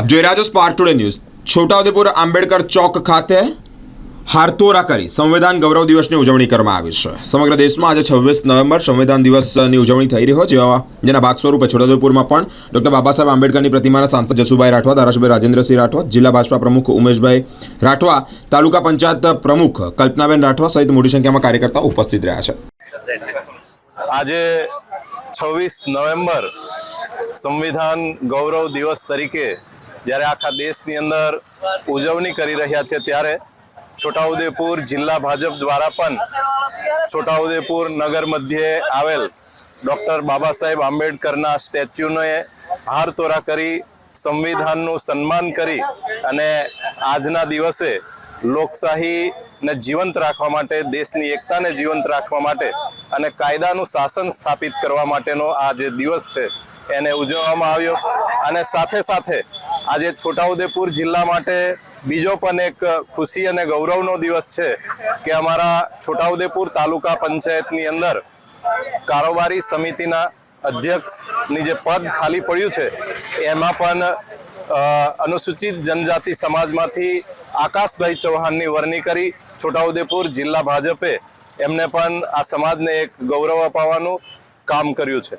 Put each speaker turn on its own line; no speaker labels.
આપ જોઈ રહ્યા છો spark today news Chhota Udepur Ambedkar Chowk ખાતે હારતોરા કરી સંવિધાન ગૌરવ દિવસની ઉજવણી કરવામાં આવી છે સમગ્ર દેશમાં આજે છવ્વીસ નવેમ્બર સંવિધાન દિવસની ઉજવણી થઈ રહી હોય જેવા જેના ભાગ સ્વરૂપે છોટાઉદેપુરમાં પણ ડોક્ટર બાબા સાહેબ આંબેડકરની પ્રતિમાના સાંસદ જસુભાઈ રાઠવા, ધારાસભ્ય રાજેન્દ્રસિંહ રાઠવા, જિલ્લા ભાજપા પ્રમુખ ઉમેશભાઈ રાઠવા, તાલુકા પંચાયત પ્રમુખ કલ્પનાબેન રાઠવા સહિત મોટી સંખ્યામાં કાર્યકર્તાઓ ઉપસ્થિત રહ્યા છે.
આજે છવ્વીસ નવેમ્બર સંવિધાન ગૌરવ દિવસ તરીકે જ્યારે આખા દેશની અંદર ઉજવણી કરી રહ્યા છે ત્યારે છોટાઉદેપુર જિલ્લા ભાજપ દ્વારા પણ છોટાઉદેપુર નગર મધ્યે આવેલ ડૉક્ટર બાબા સાહેબ આંબેડકરના સ્ટેચ્યુને હાર તોરા કરી, સંવિધાનનું સન્માન કરી અને આજના દિવસે લોકશાહીને જીવંત રાખવા માટે, દેશની એકતાને જીવંત રાખવા માટે અને કાયદાનું શાસન સ્થાપિત કરવા માટેનો આ જે દિવસ છે, એને ઉજવવામાં આવ્યો. અને સાથે સાથે આજે છોટાઉદેપુર જિલ્લા માટે બીજો પણ એક ખુશી અને ગૌરવનો દિવસ છે કે અમારા છોટાઉદેપુર તાલુકા પંચાયતની અંદર કારોબારી સમિતિના અધ્યક્ષની જે પદ ખાલી પડ્યું છે, એમાં પણ અનુસૂચિત જનજાતિ સમાજમાંથી આકાશભાઈ ચૌહાણની વરણી કરી છોટાઉદેપુર જિલ્લા ભાજપે એમને પણ આ સમાજને એક ગૌરવ અપાવવાનું કામ કર્યું છે.